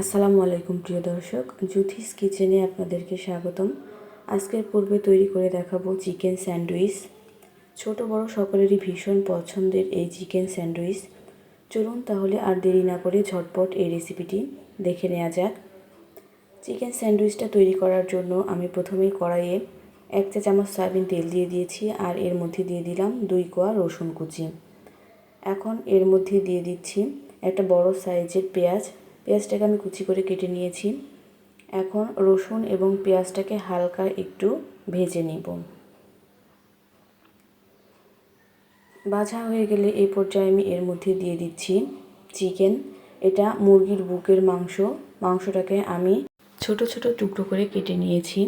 আসসালামু আলাইকুম, প্রিয় দর্শক। জুথিস কিচেনে আপনাদেরকে স্বাগতম। আজকের পূর্বে তৈরি করে দেখাবো চিকেন স্যান্ডউইচ। ছোট বড় সকলেরই ভীষণ পছন্দের এই চিকেন স্যান্ডউইচ। চলুন তাহলে আর দেরি না করে ঝটপট এই রেসিপিটি দেখে নেওয়া যাক। চিকেন স্যান্ডউইচটা তৈরি করার জন্য আমি প্রথমেই কড়াইয়ে এক চা চামচ সয়াবিন তেল দিয়ে দিয়েছি আর এর মধ্যে দিয়ে দিলাম দুই কোয়া রসুন কুচি। এখন এর মধ্যে দিয়ে দিচ্ছি একটা বড় সাইজের পেঁয়াজ পেঁয়াজটাকে আমি কুচি করে কেটে নিয়েছি। এখন রসুন এবং পেঁয়াজটাকে হালকা একটু ভেজে নিব। ভাজা হয়ে গেলে এই পর্যায়ে আমি এর মধ্যে দিয়ে দিচ্ছি চিকেন। এটা মুরগির বুকের মাংস। মাংসটাকে আমি ছোট ছোট টুকরো করে কেটে নিয়েছি।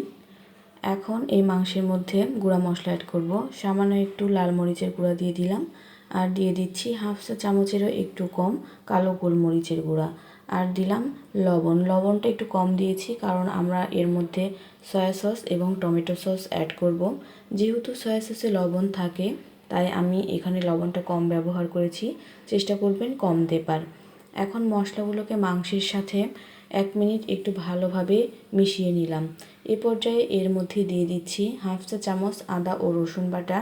এখন এই মাংসের মধ্যে গুঁড়া মশলা অ্যাড করব। সামান্য একটু লাল মরিচের গুঁড়া দিয়ে দিলাম। আর দিয়ে দিচ্ছি হাফ চা চামচেরও একটু কম কালো গোলমরিচের গুঁড়া। আর দিলাম লবণ। লবণটা একটু কম দিয়েছি কারণ আমরা এর মধ্যে সয়া সস এবং টমেটো সস অ্যাড করব। যেহেতু সয়া সসে লবণ থাকে, তাই আমি এখানে লবণটা কম ব্যবহার করেছি। চেষ্টা করবেন কম দেবার। এখন মশলাগুলোকে মাংসের সাথে এক মিনিট একটু ভালোভাবে মিশিয়ে নিলাম। এ পর্যায়ে এর মধ্যে দিয়ে দিচ্ছি হাফ চা চামচ আদা ও রসুন বাটা।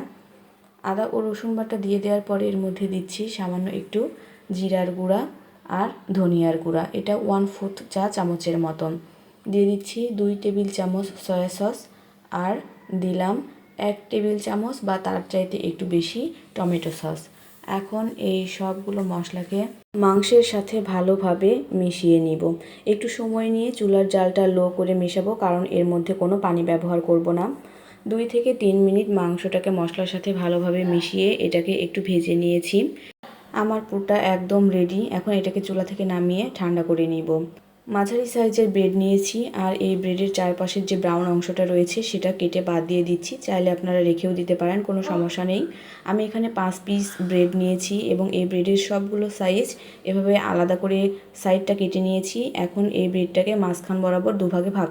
আদা ও রসুন বাটা দিয়ে দেওয়ার পরে এর মধ্যে দিচ্ছি সামান্য একটু জিরার গুঁড়া। আর ধনিয়ার গুঁড়া। এটা ওয়ান ফোর্থ চা চামচের মতন। দিয়ে দিচ্ছি দুই টেবিল চামচ সয়া সস আর দিলাম এক টেবিল চামচ বা তার চাইতে একটু বেশি টমেটো সস এখন এই সবগুলো মশলাকে মাংসের সাথে ভালোভাবে মিশিয়ে নিব। একটু সময় নিয়ে চুলার জালটা লো করে মেশাবো কারণ এর মধ্যে কোনো পানি ব্যবহার করব না। দুই থেকে তিন মিনিট মাংসটাকে মশলার সাথে ভালোভাবে মিশিয়ে এটাকে একটু ভেজে নিয়েছি। আমার পুরটা একদম রেডি এখন এটাকে চুলা থেকে নামিয়ে ঠান্ডা করে নিব। মাঝারি সাইজের ব্রেড নিয়েছি আর এই ব্রেডের চারপাশের যে ব্রাউন অংশটা রয়েছে সেটা কেটে বাদ দিয়ে দিচ্ছি। চাইলে আপনারা রেখেও দিতে পারেন, কোনো সমস্যা নেই। আমি এখানে পাঁচ পিস ব্রেড নিয়েছি এবং এই ব্রেডের সবগুলো সাইজ এভাবে আলাদা করে সাইডটা কেটে নিয়েছি। এখন এই ব্রেডটাকে মাঝখান বরাবর দুভাগে ভাগ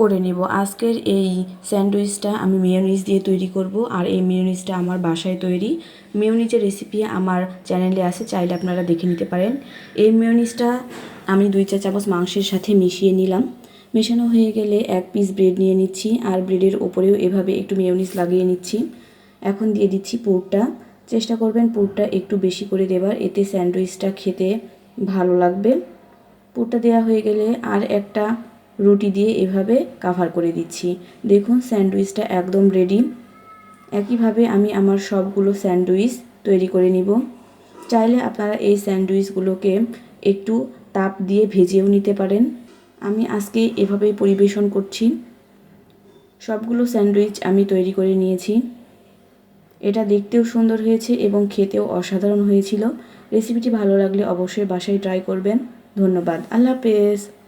করে নেব। আজকের এই স্যান্ডউইচটা আমি মেয়োনিজ দিয়ে তৈরি করব আর এই মেয়োনিজটা আমার বাসায় তৈরি। মেয়োনিজের রেসিপি আমার চ্যানেলে আছে, চাইলে আপনারা দেখে নিতে পারেন। এই মেয়োনিজটা আমি দুই চা চামচ মাংসের সাথে মিশিয়ে নিলাম। মেশানো হয়ে গেলে এক পিস ব্রেড নিয়ে নিচ্ছি আর ব্রেডের ওপরেও এভাবে একটু মেয়োনিজ লাগিয়ে নিচ্ছি। এখন দিয়ে দিচ্ছি পুরটা। চেষ্টা করবেন পুরটা একটু বেশি করে দেবার, এতে স্যান্ডউইচটা খেতে ভালো লাগবে। পুরটা দেওয়া হয়ে গেলে আর একটা রুটি দিয়ে এভাবে কাভার করে দিচ্ছি। দেখুন, স্যান্ডউইচটা একদম রেডি একইভাবে আমি আমার সবগুলো স্যান্ডউইচ তৈরি করে নিব। চাইলে আপনারা এই স্যান্ডউইচগুলোকে একটু তাপ দিয়ে ভেজেও নিতে পারেন। আমি আজকে এভাবেই পরিবেশন করছি। সবগুলো স্যান্ডউইচ আমি তৈরি করে নিয়েছি। এটা দেখতেও সুন্দর হয়েছে এবং খেতেও অসাধারণ হয়েছিল। রেসিপিটি ভালো লাগলে অবশ্যই বাসায় ট্রাই করবেন। ধন্যবাদ। আল্লাহ হাফেজ।